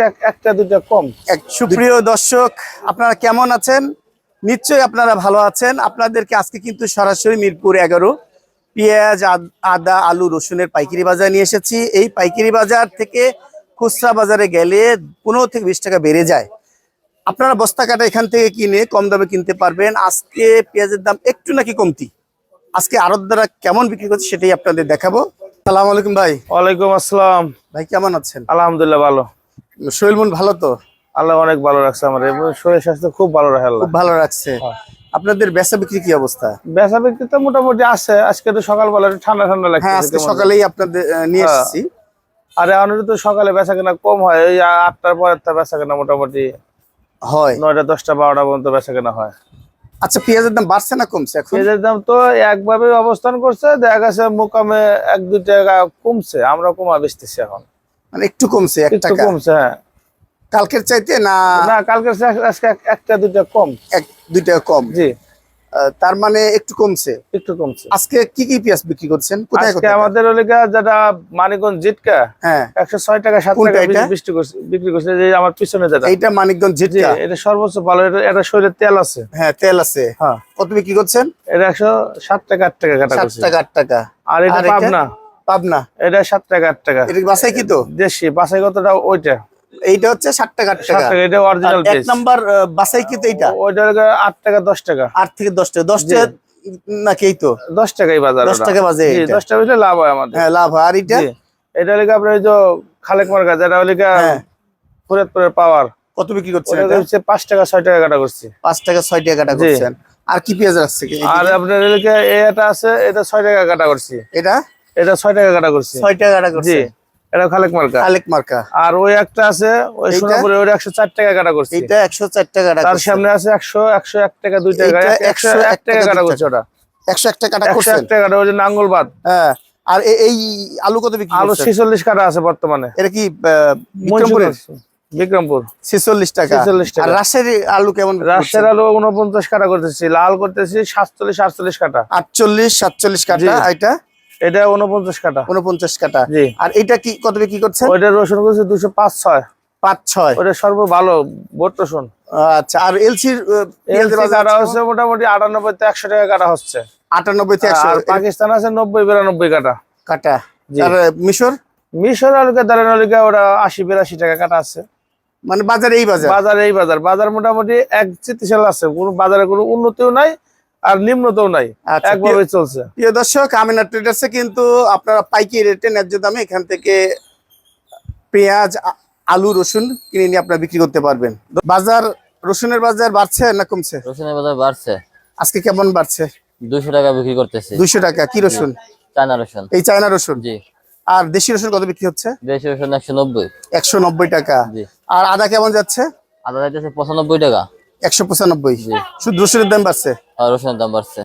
এক- একটা, দুইটা কম। দর্শক, আপনারা কেমন আছেন? নিশ্চয়ই আপনারা ভালো আছেন। আপনাদেরকে আজকে কিন্তু সরাসরি মিরপুর এগারো পেঁয়াজ, আদ- আলু, রসুনের পাইকারি বাজার নিয়ে এসেছি। এই পাইকারি বাজার থেকে খুচরা বাজারে গেলে পনেরো থেকে বিশ টাকা বেড়ে যায়। আপনারা বস্তা কাটা এখান থেকে কিনে কম দামে কিনতে পারবেন। আজকে পেঁয়াজের দাম একটু নাকি কমতি। আজকে আড়ত দ্বারা কেমন বিক্রি করছে সেটাই আপনাদের দেখাবো। সালাম আলাইকুম ভাই। ওয়ালাইকুম আসসালাম। ভাই কেমন আছেন? আলহামদুলিল্লাহ ভালো। শরীর মন ভালো তো? আল্লাহ অনেক ভালো রাখছে আমার শরীর স্বাস্থ্য খুব ভালো রাখে খুব ভালো রাখছে। আপনাদের বেচা বিক্রি কি অবস্থা? বেচা বিক্রি তো মোটামুটি আছে। আজকে তো সকালবেলা ঠান্ডা ঠান্ডা হ্যাঁ আজকে লাগছে সকালেই আপনাদের নিয়ে হ্যাঁ। এসেছি। আর এখন তো সকালে বেচা কেনা কম হয়। ওই আটটার পরের তা বেচা কেনা মোটামুটি হয়। নয়টা দশটা বারোটা পর্যন্ত বেচা কেনা হয়। আচ্ছা পেঁয়াজের দাম বাড়ছে না কমছে এখন? পেঁয়াজের দাম তো একভাবে অবস্থান করছে দেখা গেছে মোকামে এক দুই টাকা কমছে আমরা কমা বেচতেছি এখন। মানে একটু কমছে এক একটু টাকা? কমছে হ্যাঁ। কালকের চাইতে না না কালকের চাইতে আজকে একটা দুইটা কম। এক দুইটা কম? জি। তার মানে একটু কমছে। একটু কমছে। আজকে কি কি পেঁয়াজ বিক্রি করছেন? কোথায় কোথায়? আমাদের ওলিকা যেটা মানিকগঞ্জ জিটকা হ্যাঁ। একশো ছয় টাকা সাত কোনটা টাকা বিক্রি করছে বিক্রি করছে যে আমার পিছনে যেটা। এইটা মানিকগঞ্জ জিটকা? এটা সর্বোচ্চ ভালো এটা এটা শরীরের তেল আছে। হ্যাঁ তেল আছে। হ্যাঁ। কত বিক্রি করছেন? এটা একশো সাত টাকা আট টাকা কাটা করছে। টাকা আট টাকা। আর এটা পাবনা। পাবনা? এটা সাত টাকা আট টাকা। এটা বাসাই কি তো? দেশি বাসাই কতটা ওইটা। এইটা হচ্ছে ষাট টাকা আট সাত টাকা এটা অরিজিনাল এক নাম্বার ওইটা হলো আট টাকা দশ টাকা। আট থেকে দশ টাকা। দশ টাকা নাকি তো? দশ টাকাই বাজার দশ ওটা। টাকা বাজে জি, এটা। দশ টাকা বেশি লাভ হয় আমাদের। হ্যাঁ লাভ হয়। আর এটা এটা হলো আপনার ওই যে খালেক মার্কা যেটা হলো হ্যাঁ। ফরিদপুরের পাওয়ার। কত বিক্রি করছেন এটা? হচ্ছে পাঁচ টাকা ছয় টাকা কাটা করছি। পাঁচ টাকা ছয় টাকা কাটা। করছেন। আর কি পেঁয়াজ রাখছে কি? আর আপনার এলাকা এটা আছে এটা ছয় টাকা কাটা করছি। এটা? এটা ছয় টাকা কাটা করছি। ছয় টাকা কাটা করছে। এটা খালেক মার্কা। আলেক মার্কা। আর ওই একটা আছে ওই সোনাপুরে ওই একশো চার টাকা কাটা করছি। এটা একশো চার টাকা কাটা তার সামনে আছে একশো একশো এক টাকা দুই টাকা এক- একশো 101 এক টাকা কাটা করছে ওটা। একশো এক টাকা কাটা করছেন? এক টাকা কাটা ওই যে নাঙ্গল বাদ। হ্যাঁ। আর এই আলু কত বিক্রি আলু করছেন? ছিচল্লিশ কাটা আছে বর্তমানে। এটা কি বিক্রমপুরের? বিক্রমপুর। ছেচল্লিশ টাকা। 46 টাকা। আর রাজশাহী আলু কেমন রাজশাহীর আলু উনপঞ্চাশ কাটা করতেছি। লাল করতেছি সাতচল্লিশ আটচল্লিশ কাটা। আটচল্লিশ সাতচল্লিশ কাটা। এটা? এটা উনপঞ্চাশ কাটা। উনপঞ্চাশ কাটা। আর এটা কি কত করছেন? ওইটা রসুন করছে দুশো পাঁচ ছয়। পাঁচ ছয়। ওটা সর্ব ভালো বোট রসুন। আচ্ছা আর এলসি কাটা হচ্ছে মোটামুটি আটানব্বই থেকে একশো টাকা কাটা হচ্ছে। আটানব্বই থেকে একশো। আর পাকিস্তান আছে নব্বই বিরানব্বই কাটা। কাটা। আর মিশর? মিশর আলুকা দাঁড়ান আলুকা ওরা আশি বিরাশি টাকা কাটা আছে। মানে বাজার এই বাজার? বাজার এই বাজার। বাজার মোটামুটি এক চিতিশাল আছে। কোনো বাজারে কোনো উন্নতিও নাই আর নিম্নতেও নাই। আচ্ছা, একভাবে চলছে। প্রিয় দর্শক আমিনা ট্রেডার্সে কিন্তু আপনারা পাইকি রেটে ন্যায্য দামে এখান থেকে পেঁয়াজ আলু রসুন কিনে নিয়ে আপনারা বিক্রি করতে পারবেন। বাজার রসুনের বাজার বাড়ছে না কমছে? রসুনের বাজার বাড়ছে। আজকে কেমন বাড়ছে? দুশো টাকা বিক্রি করতেছে। দুইশো টাকা কি রসুন? চায়না রসুন। এই চায়না রসুন? জি। আর দেশি রসুন কত বিক্রি হচ্ছে? দেশি রসুন একশো নব্বই। একশো নব্বই টাকা। জি। আর আদা কেমন যাচ্ছে? আদা যাইতেছে পঁচানব্বই টাকা। একশো পঁচানব্বই। শুধু রসুনের দাম বাড়ছে? আর রসুনের দাম বাড়ছে।